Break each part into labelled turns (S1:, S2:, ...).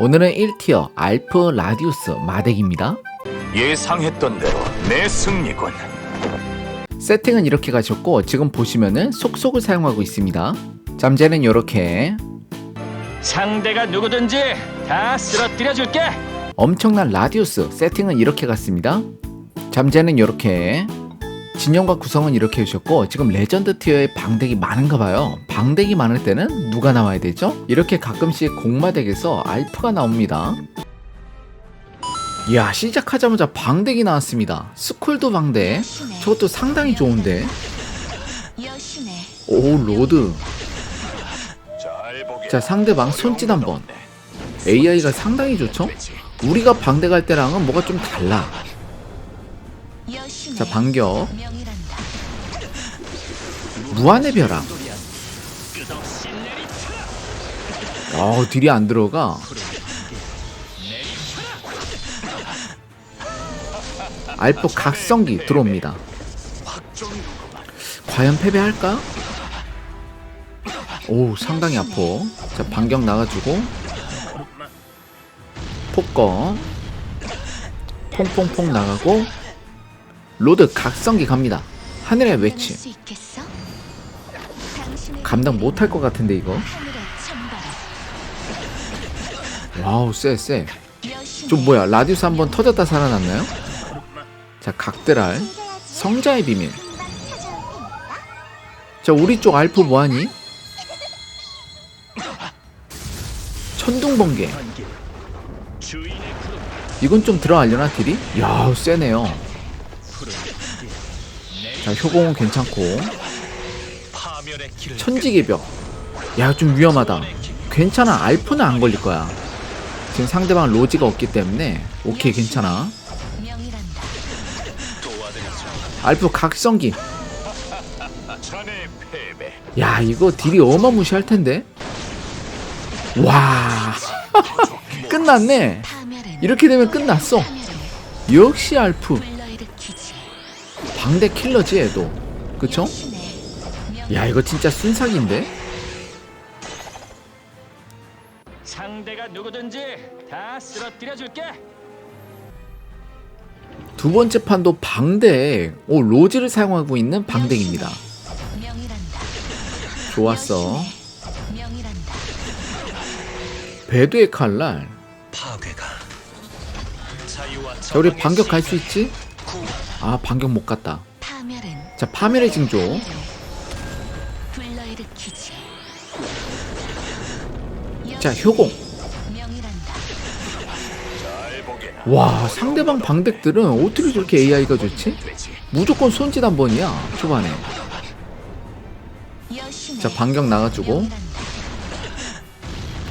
S1: 오늘은 1티어 알프 라디우스 마덱입니다.
S2: 예상했던 대로 내 승리군.
S1: 세팅은 이렇게 가셨고 지금 보시면은 속속을 사용하고 있습니다. 잠재는 이렇게
S3: 상대가 누구든지 다 쓰러뜨려 줄게.
S1: 엄청난 라디우스 세팅은 이렇게 갔습니다. 잠재는 이렇게 진영과 구성은 이렇게 해주셨고 지금 레전드 티어에 방덱이 많은가 봐요. 방덱이 많을 때는 누가 나와야 되죠? 이렇게 가끔씩 공마덱에서 알프가 나옵니다. 이야 시작하자마자 방덱이 나왔습니다. 스콜드 방덱 저것도 상당히 좋은데 오 로드. 자 상대방 손짓 한번 AI가 상당히 좋죠? 우리가 방대갈 때랑은 뭐가 좀 달라 자 반격. 무한의 벼락 어 딜이 안 들어가. 알프 각성기 들어옵니다. 과연 패배할까? 오 상당히 아포 자 반격 나가주고. 폭검 퐁퐁퐁 나가고 로드 각성기 갑니다. 하늘의 외침. 감당 못할 것 같은데 이거. 와우 쎄쎄. 좀 뭐야 라디우스 한 번 터졌다 살아났나요? 자 각드랄. 성자의 비밀. 자 우리 쪽 알프 뭐하니? 천둥번개. 이건 좀 들어가려나 딜이? 야우 세네요 자 효공은 괜찮고. 천지개벽. 야 좀 위험하다. 괜찮아. 알프는 안 걸릴 거야. 지금 상대방 로지가 없기 때문에 오케이 괜찮아. 알프 각성기. 야 이거 딜이 어마무시할 텐데? 와. 끝났네. 이렇게 되면 끝났어. 역시 알프. 방대 킬러지 얘도 그쵸? 야 이거 진짜 순삭인데
S3: 상대가 누구든지 다 쓰러뜨려 줄게.
S1: 두 번째 판도 방대 오 로즈를 사용하고 있는 방대입니다. 좋았어. 배두의 칼날
S2: 자
S1: 우리 반격 갈 수 있지? 아 반격 못 갔다 자 파멸의 징조. 자 효공. 와 상대방 방덱들은 어떻게 저렇게 AI가 좋지? 무조건 손짓 한 번이야 초반에 자 반격 나가주고.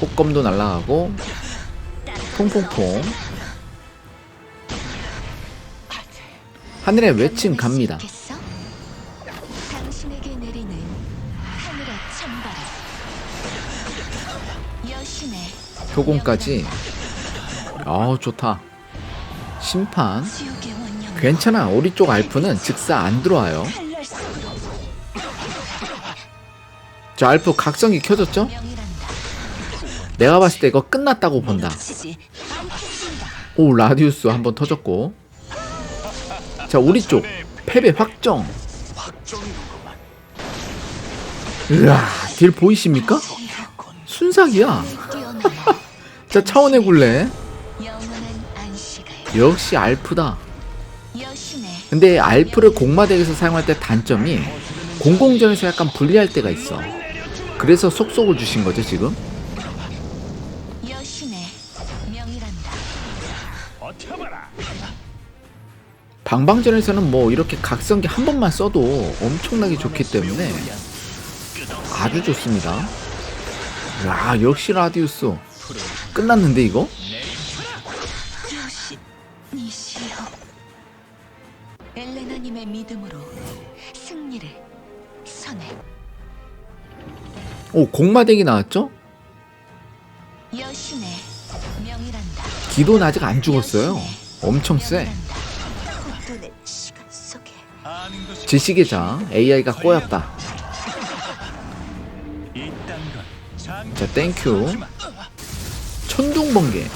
S1: 폭검도 날라가고 퐁퐁퐁 하늘의 외침 갑니다.
S4: 있겠어? 당신에게 내리는 하늘의 천발. 여신의
S1: 효공까지. 아 좋다. 심판. 괜찮아. 우리 쪽 알프는 즉사 안 들어와요. 저 알프 각성기 켜졌죠? 내가 봤을 때 이거 끝났다고 본다. 오 라디우스 한번 터졌고 자 우리 쪽. 패배 확정. 으아 딜 보이십니까? 순삭이야. 자 차원의 굴레. 역시 알프다. 근데 알프를 공마덱에서 사용할 때 단점이 공공전에서 약간 불리할 때가 있어. 그래서 속속을 주신 거죠 지금 방방전에서는 뭐 이렇게 각성기 한 번만 써도 엄청나게 좋기 때문에 아주 좋습니다. 야 역시 라디우스. 끝났는데 이거?
S4: 엘레나님의 믿음으로 승리를 선해.
S1: 오 공마덱이 나왔죠?
S4: 여신의 명이란다.
S1: 기도는 아직 안 죽었어요. 엄청 세
S4: 헛돈의 시간 속에
S2: 아는 것이
S1: 지시계장 AI가 꼬였다
S2: 이딴 건 장.
S1: 자 땡큐 천둥번개.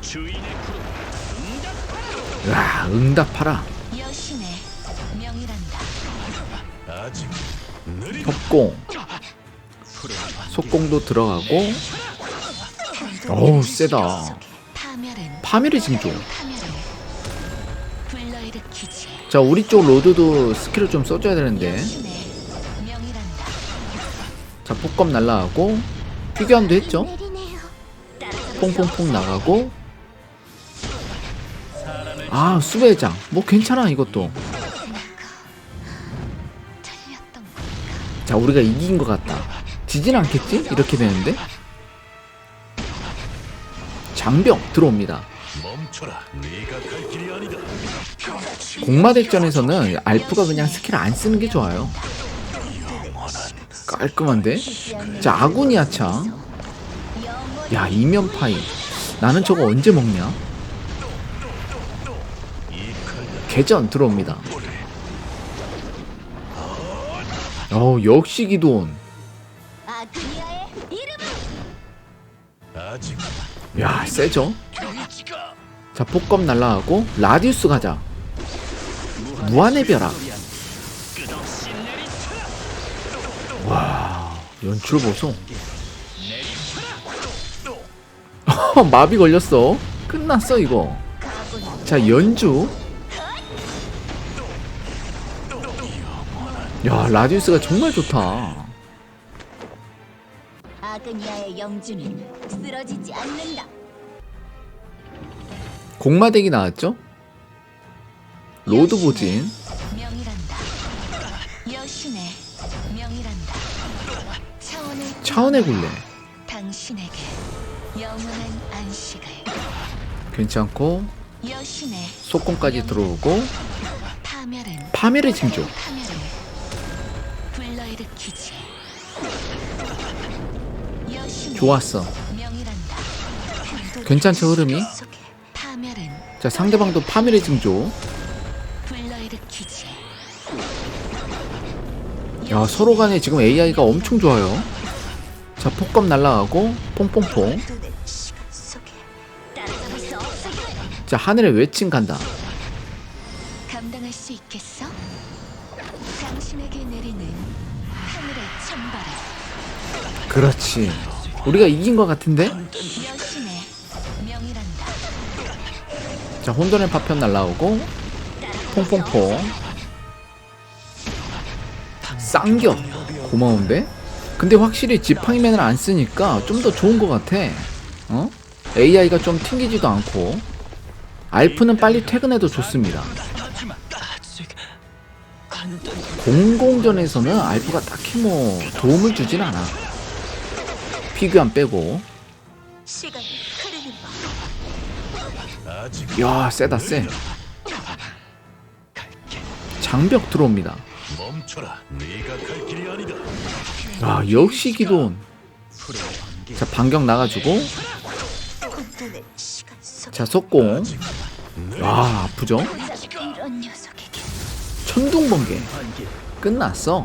S3: 주인의 구름
S1: 응답하라.
S4: 여신의 명이란다.
S2: 아직 느리
S1: 협공. 속공도 들어가고. 어우, 세다.
S4: 파멸은
S1: 파멸의 징조. 자, 우리 쪽 로드도 스킬을 좀 써줘야 되는데. 자, 폭검 날라가고. 피규함도 했죠? 퐁퐁퐁. 나가고. 아, 수배장. 뭐 괜찮아, 이것도. 자, 우리가 이긴 것 같다. 지진 않겠지? 이렇게 되는데. 장벽 들어옵니다.
S2: 멈춰라. 네가 갈 길이 아니다.
S1: 공마덱전에서는 알프가 그냥 스킬 안 쓰는 게 좋아요. 깔끔한데? 자, 아구니아 창. 야, 이면 파이. 나는 저거 언제 먹냐? 개전 들어옵니다. 어, 역시
S4: 이름은
S2: 아직
S1: 야, 세죠? 자, 폭검 날라가고 라디우스 가자. 무한의 벼락. 와, 연출 보소. 마비 걸렸어. 끝났어 이거. 자, 연주. 야, 라디우스가 정말 좋다.
S4: 아그니아의 영주는 쓰러지지 않는다.
S1: 공마덱이 나왔죠? 로드 보진.
S4: 명이란다. 여신의 명이란다. 차원의
S1: 굴레. 괜찮고 속공까지 들어오고 파멸의 징조.
S4: 불러일으키지. 여신의
S1: 좋았어. 괜찮죠, 흐름이? 자, 상대방도 파멸의 징조. 야, 서로 간에 지금 AI가 엄청 좋아요. 자, 폭검 날라가고 퐁퐁퐁. 자, 하늘에 외침 간다. 그렇지. 우리가 이긴 것 같은데? 자, 혼돈의 파편 날라오고 퐁퐁퐁. 쌍격. 고마운데? 근데 확실히 지팡이맨을 안 쓰니까 좀 더 좋은 것 같아. 어? AI가 좀 튕기지도 않고. 알프는 빨리 퇴근해도 좋습니다. 공공전에서는 알프가 딱히 뭐 도움을 주진 않아. 피규안 빼고. 야, 세다 세. 장벽 들어옵니다.
S2: 아,
S1: 역시 기도원. 자, 반격 나가지고. 자, 속공. 아, 아프죠? 천둥번개. 끝났어.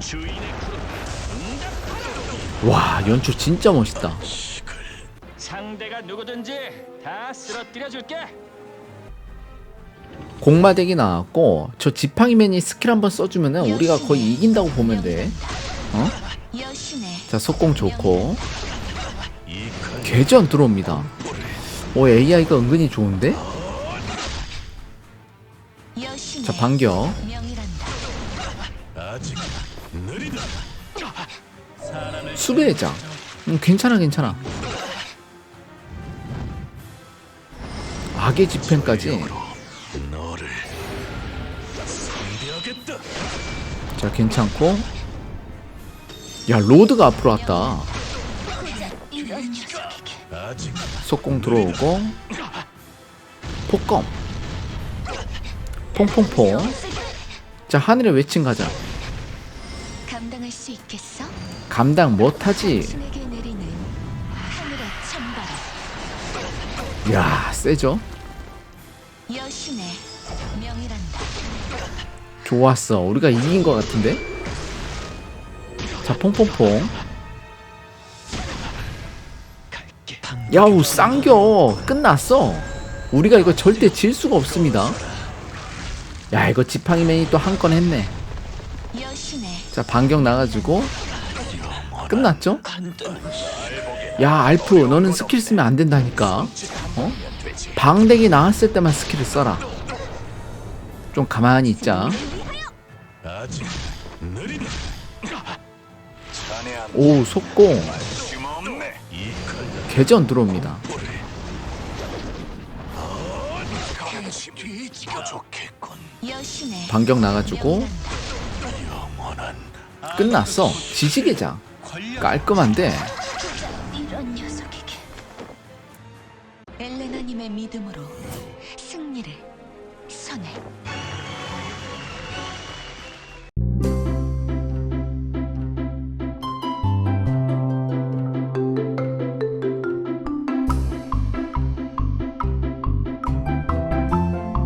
S1: 와, 연출 진짜 멋있다.
S3: 상대가 누구든지 다 쓰러뜨려 줄게.
S1: 공마덱이 나왔고, 저 지팡이맨이 스킬 한번 써주면 은 우리가 거의 이긴다고 보면 돼. 어? 자, 속공 좋고. 개전 들어옵니다. 오, AI가 은근히 좋은데? 자, 반격. 장. 음, 괜찮아, 괜찮아. 악의 집행까지. 자, 괜찮고. 야, 로드가 앞으로 왔다. 속공 들어오고. 폭검. 퐁퐁퐁. 자, 하늘의 외침 가자.
S4: 감당
S1: 못하지. 야, 세죠?
S4: 여신의 명이란다.
S1: 좋았어. 우리가 이긴 것 같은데? 자, 퐁퐁퐁. 야우 쌍겨 끝났어 우리가 이거 절대 질 수가 없습니다 야 이거 지팡이맨이 또 한 건 했네 자 반격 나가지고 끝났죠? 야 알프 너는 스킬 쓰면 안 된다니까 어? 방댕이 나왔을 때만 스킬을 써라. 좀 가만히 있자. 오 속공. 개전 들어옵니다. 반격 나가지고 끝났어. 지지개장. 깔끔한데
S4: 엘레나님의 믿음으로 승리를 손에.